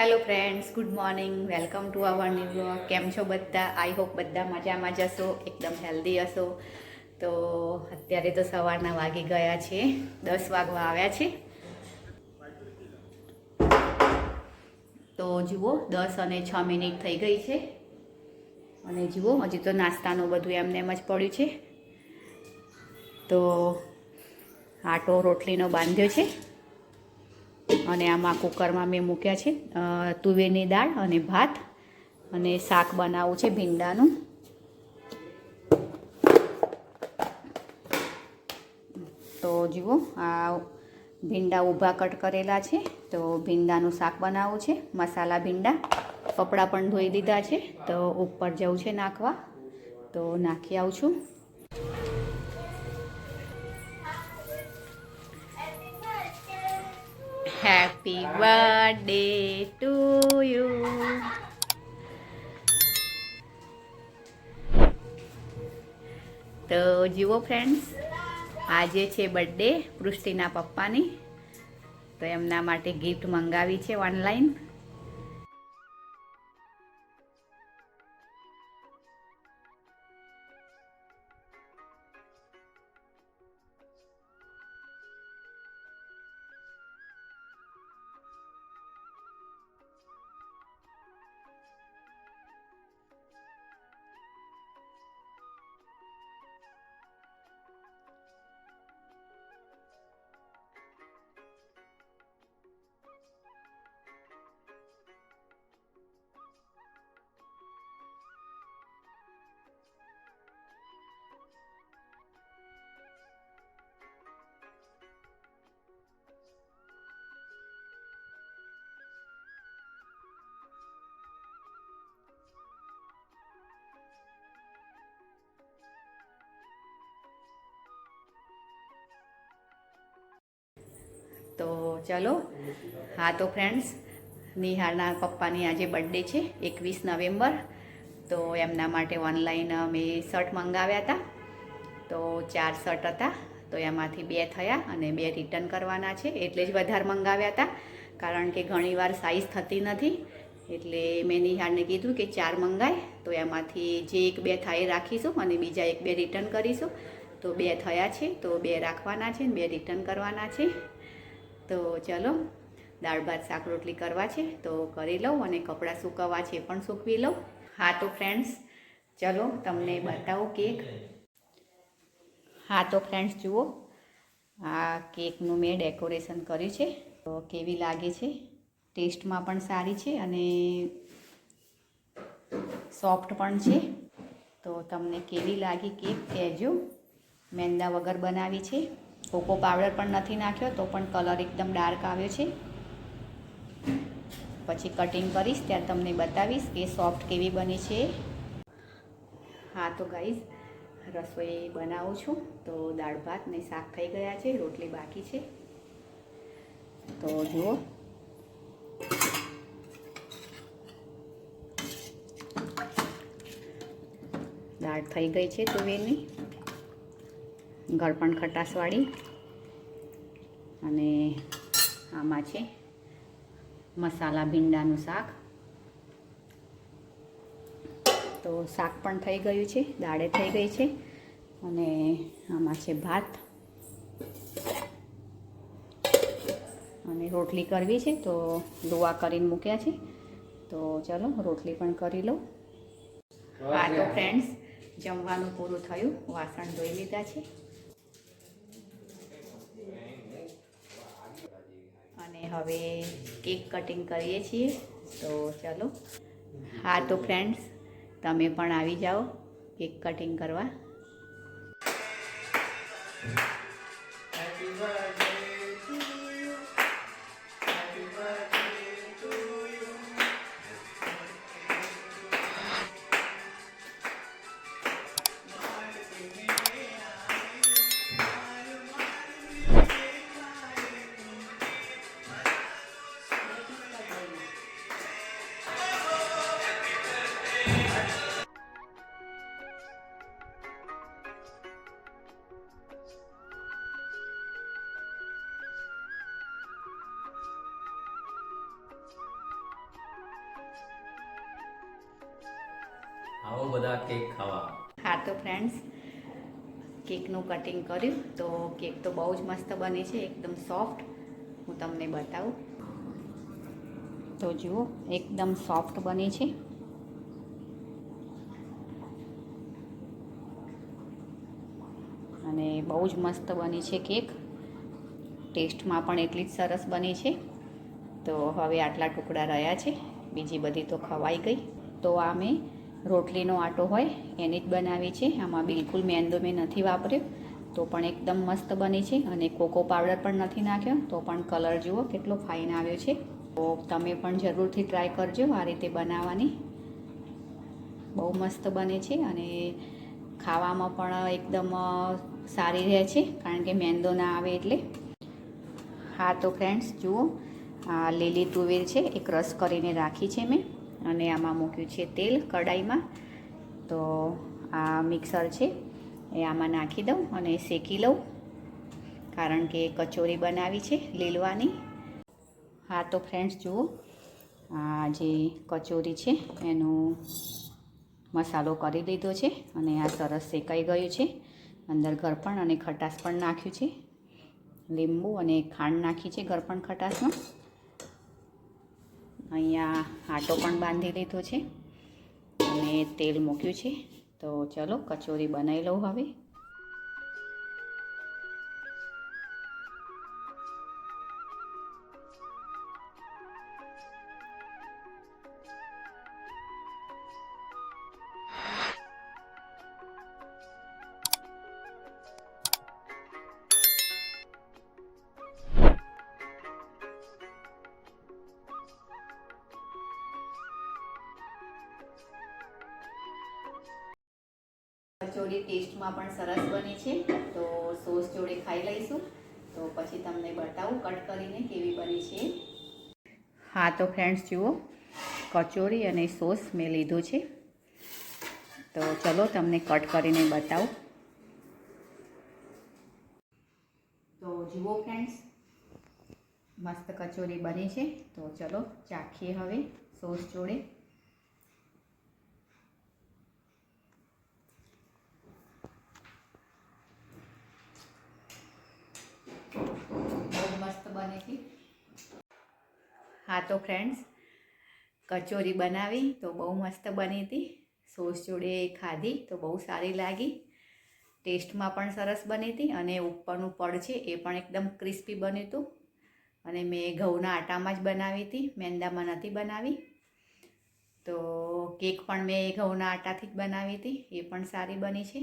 Hello friends good morning welcome to our new blog કેમ છો બધા? આઈ હોપ બધા મજામાં જશો એકદમ હેલ્ધી હશો. તો અત્યારે તો સવારના વાગી ગયા છે. દસ વાગવા આવ્યા છે. તો જુઓ, દસ અને છ મિનિટ થઈ ગઈ છે. અને જુઓ, હજી તો નાસ્તાનું બધું એમને એમ જ પડ્યું છે. તો આટો રોટલીનો બાંધ્યો છે. અને આમાં કુકરમાં મેં મૂક્યા છે તુવેરની દાળ અને ભાત અને શાક બનાવવું છે ભીંડાનું. તો જુઓ, આ ભીંડા ઊભા કટ કરેલા છે, તો ભીંડાનું શાક બનાવવું છે, મસાલા ભીંડા કપડાં પણ ધોઈ દીધા છે, તો ઉપર જવું છે નાખવા, તો નાખી આવું છું. હેપી બર્થડે ટુ યુ તો જુઓ ફ્રેન્ડ્સ આજે છે બર્થડે પૃષ્ટિના પપ્પાની. તો એમના માટે ગિફ્ટ મંગાવી છે ઓનલાઈન તો ચલો. હા, તો ફ્રેન્ડ્સ નિહાળના પપ્પાની આજે બર્થડે છે, એકવીસ નવેમ્બર. તો એમના માટે ઓનલાઈન મેં શર્ટ મંગાવ્યા હતા. તો ચાર શર્ટ હતા. તો એમાંથી બે થયા અને બે રિટર્ન કરવાના છે. એટલે જ વધારે મંગાવ્યા હતા. કારણ કે ઘણીવાર સાઇઝ થતી નથી. એટલે મેં નિહાળને કીધું કે ચાર મંગાય. તો એમાંથી જે એક બે થાય રાખીશું અને બીજા એક બે રિટર્ન કરીશું. તો બે થયા છે. તો બે રાખવાના છે બે રિટર્ન કરવાના છે. તો ચલો, દાળ ભાત, શાક, રોટલી કરવા છે, તો કરી લઉં અને કપડાં સૂકવવા છે પણ સૂકવી લઉં. હા તો ફ્રેન્ડ્સ ચલો તમને બતાવું કેક. હા તો ફ્રેન્ડ્સ જુઓ, આ કેકનું મેં ડેકોરેશન કર્યું છે, તો કેવી લાગે છે? ટેસ્ટમાં પણ સારી છે અને સોફ્ટ પણ છે. તો તમને કેવી લાગી કેક કહેજો. મેંદા વગર બનાવી છે. કોકો પાવડર પણ નથી નાખ્યો તો પણ કલર એકદમ ડાર્ક આવ્યો છે. પછી કટિંગ કરીશ, ત્યારે તમને બતાવીશ કે સોફ્ટ કેવી બની છે. હા, તો ગાઈઝ રસોઈ બનાવું છું, તો દાળ ભાત ને શાક થઈ ગયા છે, રોટલી બાકી છે. તો જુઓ. દાળ થઈ ગઈ છે તુવેરની. ગળપણ ખટાશવાળી. અને આમાં છે મસાલા ભીંડાનું શાક. તો શાક પણ થઈ ગયું છે, દાળે થઈ ગઈ છે. અને આમાં છે ભાત. અને રોટલી કરવી છે, તો દુવા કરીને મૂક્યા છે. તો ચલો, રોટલી પણ કરી લઉં. હા, તો ફ્રેન્ડ્સ જમવાનું પૂરું થયું. વાસણ ધોઈ લીધા છે અને હવે કેક કટિંગ કરીએ છીએ. તો ચાલો. હા, તો ફ્રેન્ડ્સ તમે પણ આવી જાઓ કેક કટિંગ કરવા. આવો બધા કેક ખાવા. હા, તો ફ્રેન્ડ્સ કેકનું કટિંગ કર્યું. તો કેક તો બહુ જ મસ્ત બને છે, એકદમ સોફ્ટ હું તમને બતાવું. તો જુઓ, એકદમ સોફ્ટ બની છે. અને બહુ જ મસ્ત બની છે કેક. ટેસ્ટમાં પણ એટલી જ સરસ બની છે. તો હવે આટલા ટુકડા રહ્યા છે. બીજી બધી તો ખવાઈ ગઈ. તો આ મેં રોટલીનો આટો હોય એની જ બનાવી છે આમાં બિલકુલ મેંદો મેં નથી વાપર્યો. તો પણ એકદમ મસ્ત બની છે અને કોકો પાવડર પણ નથી નાખ્યો. તો પણ કલર જુઓ કેટલો ફાઇન આવ્યો છે. તો તમે પણ જરૂરથી ટ્રાય કરજો આ રીતે બનાવવાની. બહુ મસ્ત બને છે અને ખાવામાં પણ એકદમ સારી રહે છે કારણ કે મેંદો ના આવે એટલે. હા તો ફ્રેન્ડ્સ જુઓ, આ લીલી તુવેર છે, એક રસ કરીને રાખી છે મેં. અને આમાં મૂક્યું છે તેલ કડાઈમાં. તો આ મિક્સર છે, એ આમાં નાખી દઉં અને શેકી લઉં. કારણ કે કચોરી બનાવી છે લીલવાની. હા, તો ફ્રેન્ડ્સ જુઓ, આ જે કચોરી છે, એનું મસાલો કરી લીધો છે અને આ સરસ શેકાઈ ગયું છે. અંદર ગરપણ અને ખટાશ પણ નાખ્યું છે. લીંબુ અને ખાંડ નાખી છે ગરપણ ખટાશમાં. અહીંયા આટો પણ બાંધી લીધો છે. અને તેલ મૂક્યું છે. તો ચલો, કચોરી બનાવી લઉં હવે. કચોરી ટેસ્ટમાં પણ સરસ બની છે. તો સોસ જોડે ખાઈ લઈશું. તો પછી તમને બતાવું કટ કરીને કેવી બની છે. હા, તો ફ્રેન્ડ્સ જુઓ, કચોરી અને સોસ મેં લીધો છે. તો ચલો તમને કટ કરીને બતાવું. તો જુઓ ફ્રેન્ડ્સ મસ્ત કચોરી બની છે. તો ચલો ચાખીએ હવે સોસ જોડે બહુ મસ્ત બની હતી હા તો ફ્રેન્ડ્સ કચોરી બનાવી તો બહુ મસ્ત બની હતી. સોસ જોડે ખાધી તો બહુ સારી લાગી. ટેસ્ટમાં પણ સરસ બની હતી અને ઉપરનું પડ છે એ પણ એકદમ ક્રિસ્પી બન્યું હતું. અને મેં ઘઉંના આટામાં જ બનાવી હતી, મેંદામાં નથી બનાવી. તો કેક પણ મેં ઘઉંના આટાથી જ બનાવી હતી, એ પણ સારી બની છે.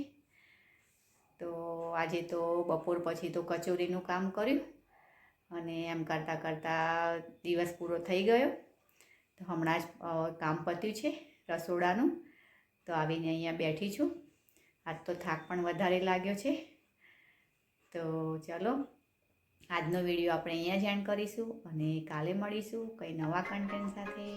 તો આજે તો બપોર પછી તો કચોરીનું કામ કર્યું. અને એમ કરતાં કરતાં દિવસ પૂરો થઈ ગયો. તો હમણાં જ કામ પત્યું છે રસોડાનું. તો આવીને અહીંયા બેઠી છું. આજ તો થાક પણ વધારે લાગ્યો છે. તો ચલો, આજનો વીડિયો આપણે અહીંયા જ એન્ડ કરીશું અને કાલે મળીશું કંઈ નવા કન્ટેન્ટ સાથે.